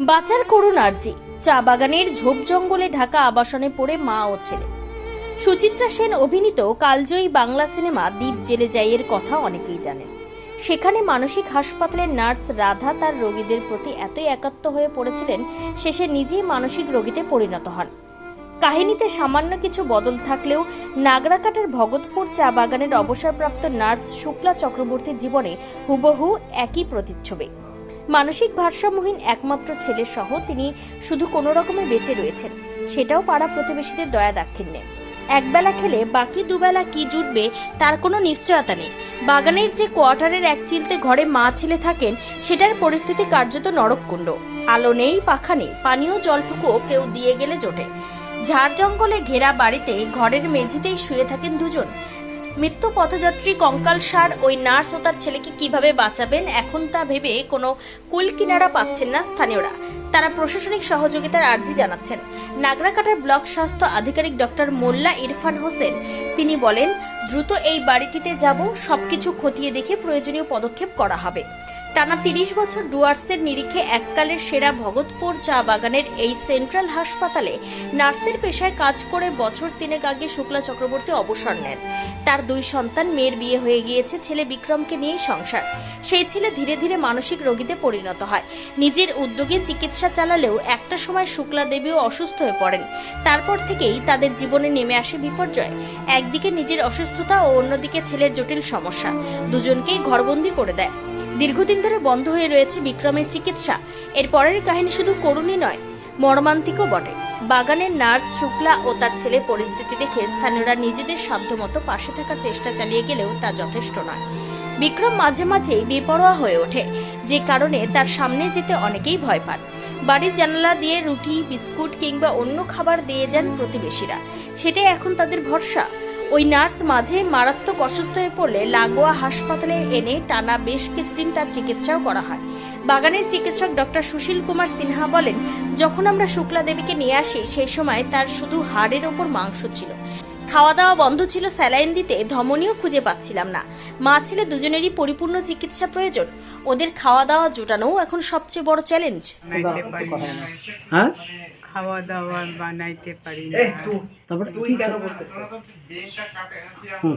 বাঁচার করুণ আর্জি। চা বাগানের ঝোপ জঙ্গলে ঢাকা আবাসনে পড়ে মা ও ছেলে। সুচিত্রা সেন অভিনীত কালজয়ী বাংলা সিনেমা দ্বীপ জেলে যাইয়ের কথা অনেকেই জানেন। সেখানে মানসিক হাসপাতালের নার্স রাধা তার রোগীদের প্রতি এতই একাত্ম হয়ে পড়েছিলেন, শেষে নিজেই মানসিক রোগীতে পরিণত হন। কাহিনীতে সামান্য কিছু বদল থাকলেও নাগরাকাটার ভগতপুর চা বাগানের অবসরপ্রাপ্ত নার্স শুক্লা চক্রবর্তীর জীবনে হুবহু একই প্রতিচ্ছবি। মানসিক ভারসাম্যহীন একমাত্র ছেলে সহ তিনি শুধু কোনো রকমে বেঁচে রয়েছেন। সেটাও পাড়া প্রতিবেশীদের দয়া দাক্ষিণ্যে। একবেলা খেলে বাকি দুবেলা কি জুটবে তার কোনো নিশ্চয়তা নেই। বাগানের যে কোয়ার্টারের এক চিলতে ঘরে মা ছেলে থাকেন, সেটার পরিস্থিতি কার্যত নরককুণ্ড। আলো নেই, পাখা নেই, পানীয় জলটুকুও কেউ দিয়ে গেলে জোটে। ঝাড় জঙ্গলে ঘেরা বাড়িতে ঘরের মেঝেতেই শুয়ে থাকেন দুজন। মৃত্যু পথযাত্রী কঙ্কাল সার ওই নার্স ও তার ছেলেকে কীভাবে বাঁচাবেন, এখন তা ভেবে কোনো কুল কিনারা পাচ্ছেন না স্থানীয়রা। তারা প্রশাসনিক সহযোগিতার আর্জি জানাচ্ছেন। নাগরাকাটার ব্লক স্বাস্থ্য আধিকারিক ডক্টর মোল্লা ইরফান হোসেন, তিনি বলেন, দ্রুত এই বাড়িটিতে যাব, সবকিছু খতিয়ে দেখে প্রয়োজনীয় পদক্ষেপ করা হবে। টানা তিরিশ বছর ডুয়ার্সের নিরিখে এককালের সেরা ভগতপুর চা বাগানের এই সেন্ট্রাল হাসপাতালে নার্সের পেশায় কাজ করে বছর তিনেক আগে শুক্লা চক্রবর্তী অবসর নেন। তার দুই সন্তান মেয়ের বিয়ে হয়ে গিয়েছে, ছেলে বিক্রমকে নিয়েই সংসার। সেই ছেলে ধীরে ধীরে মানসিক রোগীতে পরিণত হয়। নিজের উদ্যোগে চিকিৎসা চালালেও একটা সময় শুক্লা দেবীও অসুস্থ হয়ে পড়েন। তারপর থেকেই তাদের জীবনে নেমে আসে বিপর্যয়। একদিকে নিজের অসুস্থতা ও অন্যদিকে ছেলের জটিল সমস্যা। দুজনকেই ঘরবন্দি করে দেয়। দীর্ঘদিন ধরে বন্ধ হয়ে রয়েছে বিক্রমের চিকিৎসা। এর পরের কাহিনী শুধু করুণই নয়, মর্মান্তিকও বটে। বাগানের নার্স শুক্লা ও তার ছেলে পরিস্থিতি দেখে স্থানীয়রা নিজেদের সাধ্যমতো পাশে থাকার চেষ্টা চালিয়ে গেলেও তা যথেষ্ট নয়। বিক্রম মাঝে মাঝেই বেপরোয়া হয়ে ওঠে, যে কারণে তার সামনে যেতে অনেকেই ভয় পান। বাড়ির জানালা দিয়ে রুটি, বিস্কুট কিংবা অন্য খাবার দিয়ে যান প্রতিবেশীরা। সেটাই এখন তাদের ভরসা। ওই নার্স মাঝে মারাত্মক অসুস্থ হয়ে পড়লে লাগোয়া হাসপাতালে এনে টানা বেশ কিছুদিন তার চিকিৎসাও করা হয়। বাগানের চিকিৎসক ডক্টর সুশীল কুমার সিনহা বলেন, যখন আমরা শুক্লা দেবীকে নিয়ে আসি, সেই সময় তার শুধু হাড়ের ওপর মাংস ছিল। খাওয়া দাওয়া বন্ধ ছিল, স্যালাইন দিতে ধমনীয় খুঁজে পাচ্ছিলাম না। মা ছেলে দুজনেরই পরিপূর্ণ চিকিৎসা প্রয়োজন। ওদের খাওয়া দাওয়া জোটানোও এখন সবচেয়ে বড় চ্যালেঞ্জ। হ্যাঁ? খাওয়া দাওয়া বানাইতে পারি না। তারপরে তুই কেন হুম।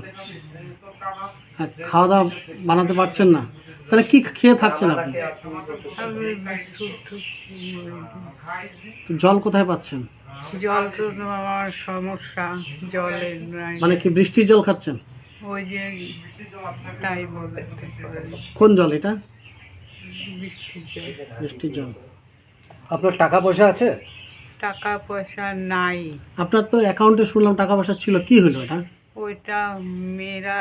হ্যাঁ, খাওয়া দাওয়া বানাতে পারছেন না। তাহলে কি খেয়ে থাকছেন আপনি? জল কোথায় পাচ্ছেন? জল তো আমার সমস্যা জলের মানে কি বৃষ্টির জল খাচ্ছেন? ওই যে তাই বলতে কোন জল এটা? বৃষ্টির জল। বৃষ্টির জল। আপনার টাকা পয়সা আছে? টাকা পয়সা নাই। আপনার তো অ্যাকাউন্টে শুনলাম টাকা পয়সা ছিল কি হলো এটা? ওইটা মেয়েরা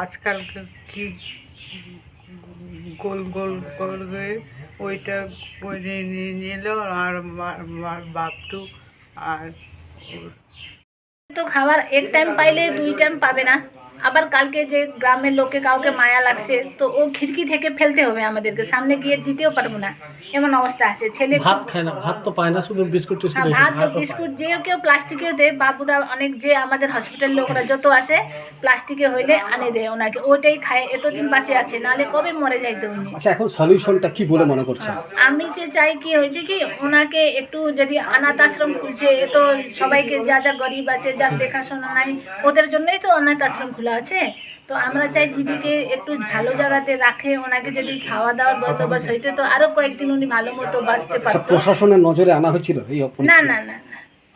আজকাল কি গোল গোল গোল করবে ওইটা নিল আর মা- মা- বাপটু আর তো খাবার এক টাইম পাইলে দুই টাইম পাবে না। আবার কালকে যে গ্রামের লোকে কাউকে মায়া লাগছে তো ও খিড়কি থেকে ফেলতে হবে আমাদেরকে। সামনে গিয়ে দিতেও পারব না। এমন অবস্থা আছে। ছেলে ভাত খায় না ভাত তো পায় না শুধু বিস্কুট টিস্কুট ভাত তো বিস্কুট যে কেউ প্লাস্টিকেও দেয় বাবুরা অনেক যে আমাদের হসপিটাল লোকরা যত আছে প্লাস্টিকে হইলে আনে দেয় ওনাকে। ওইটাই খায় এতদিন বাঁচে আছে নাহলে কবে মরে যাইতো উনি? আচ্ছা এখন সলিউশনটা কি বলে মনে করছেন? আমি যে চাই কি হয়েছে কি ওনাকে একটু যদি অনাথ আশ্রম খুলছে এ তো সবাইকে যা যা গরিব আছে যার দেখাশোনা নাই ওদের জন্যই তো অনাথ আশ্রম খোলা আছে? তো আমরা চাই দিদিকে একটু ভালো জায়গাতে রাখে ওনাকে যদি খাওয়া দাওয়ার বন্দোবস্ত হইতে তো আরও কয়েকদিন উনি ভালো মতো বাঁচতে আচ্ছা পারতো। প্রশাসনের নজরে আনা হয়েছিল এই না না না না।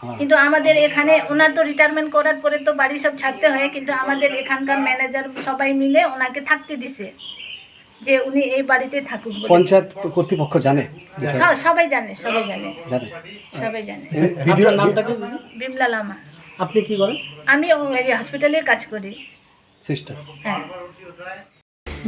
হ্যাঁ। কিন্তু আমাদের এখানে ওনার তো রিটায়ারমেন্ট করার পরে তো বাড়ি সব ছাড়তে হয় কিন্তু আমাদের এখানকার ম্যানেজার সবাই মিলে ওনাকে থাকতে দিছে যে উনি এই বাড়িতে থাকুক পঞ্চায়েত কর্তৃপক্ষ জানে? সবাই জানে সবাই জানে। জানে। সবাই জানে। ভিডিও আপনার নামটা কি? বিমলা লামা। আপনি কি করেন? আমি হসপিটালে কাজ করি।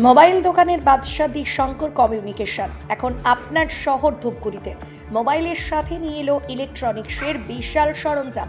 মোবাইল দোকানের বাদশাদী শঙ্কর কমিউনিকেশন। এখন আপনার শহর ধূপগুড়িতে। মোবাইলের সাথে নিয়ে এলো ইলেকট্রনিক্সের বিশাল সরঞ্জাম।